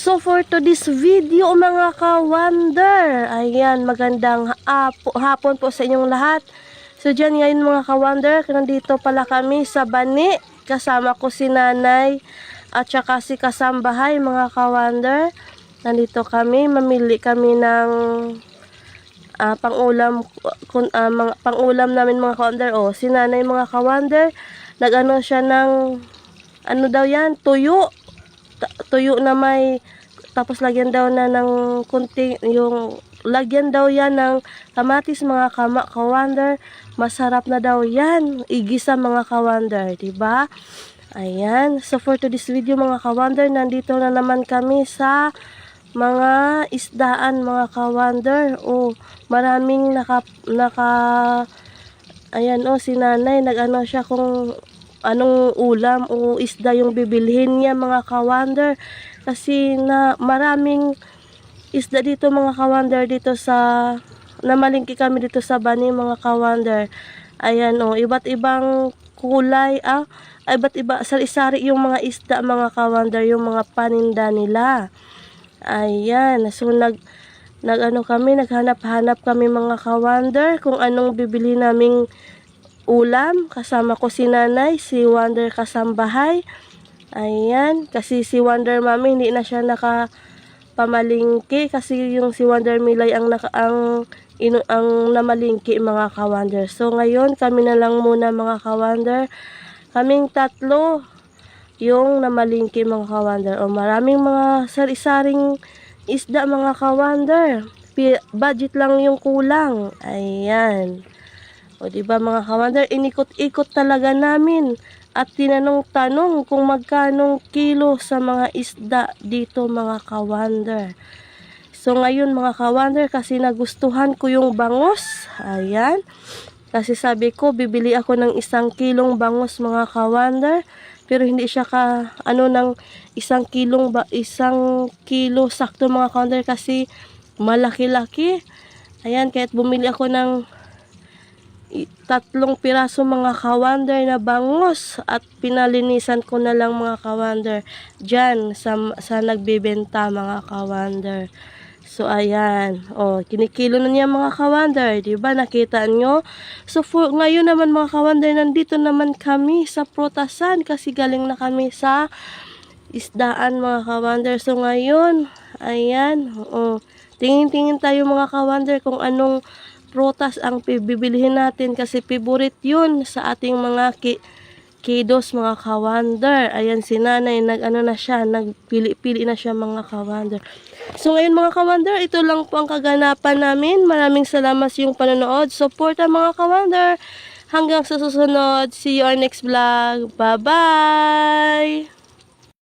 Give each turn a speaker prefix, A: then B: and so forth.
A: So for to this video mga ka-wonder, ayan magandang hapo, hapon po sa inyong lahat. So dyan ngayon mga ka-wonder, nandito pala kami sa Bani, kasama ko si nanay at saka si kasambahay mga ka-wonder. Nandito kami, mamili kami ng ah, pangulam kun ah, mga pangulam namin mga ka-wonder. Oh, si nanay mga ka-wonder, nag-ano siya ng ano daw yan, tuyo tuyo na may tapos lagyan daw na ng kunti yung lagyan daw yan ng kamatis mga kama kawander. Masarap na daw yan igisa mga kawander ba? Ayan so for to this video mga kawander nandito na naman kami sa mga isdaan mga kawander. O maraming naka naka ayan o si nanay nag-ano siya kung anong ulam o isda yung bibilhin niya mga kawander kasi na maraming isda dito mga kawander dito sa namalingki kami dito sa bani mga kawander ayan o iba't ibang kulay ah iba't iba sari-sari yung mga isda mga kawander yung mga paninda nila. Ayan so nag nag ano kami naghanap-hanap kami mga kawander kung anong bibili naming ulam. Kasama ko si nanay, si Wonder kasambahay. Ayan, kasi si Wonder Mami hindi na siya naka pamalingki kasi yung si Wonder Milay ang naka ang ino, ang namalingki mga kawander. So ngayon kami na lang muna mga kawander. Kaming tatlo yung namalingki mga kawander. O maraming mga sari-saring isda mga kawander. Budget lang yung kulang. Ayan. O di ba mga kawander, inikot-ikot talaga namin at tinanong-tanong kung magkanong kilo sa mga isda dito mga kawander. So ngayon mga kawander, kasi nagustuhan ko yung bangos, ayan. Kasi sabi ko, bibili ako ng isang kilong bangos mga kawander. Pero hindi siya ka, ano, ng isang kilong, ba, isang kilo sakto mga kawander kasi malaki-laki. Ayan, kahit bumili ako ng tatlong piraso mga kawander na bangus at pinalinisan ko na lang mga kawander dyan sa, sa nagbebenta mga kawander. So ayan, oh, kinikilo na niya mga kawander, 'di ba? Nakita nyo? So for, ngayon naman mga kawander, nandito naman kami sa Protasan kasi galing na kami sa isdaan mga kawander. So ngayon, ayan, oh, tingin-tingin tayo mga kawander kung anong prutas ang bibilihin natin kasi favorite yun sa ating mga ki kidos mga kawander. Ayan si nanay, nag-ano na siya, nagpili-pili na siya mga kawander. So ngayon mga kawander, ito lang po ang kaganapan namin. Maraming salamat sa iyong panonood. Suporta mga kawander. Hanggang sa susunod. See you on next vlog. Bye-bye!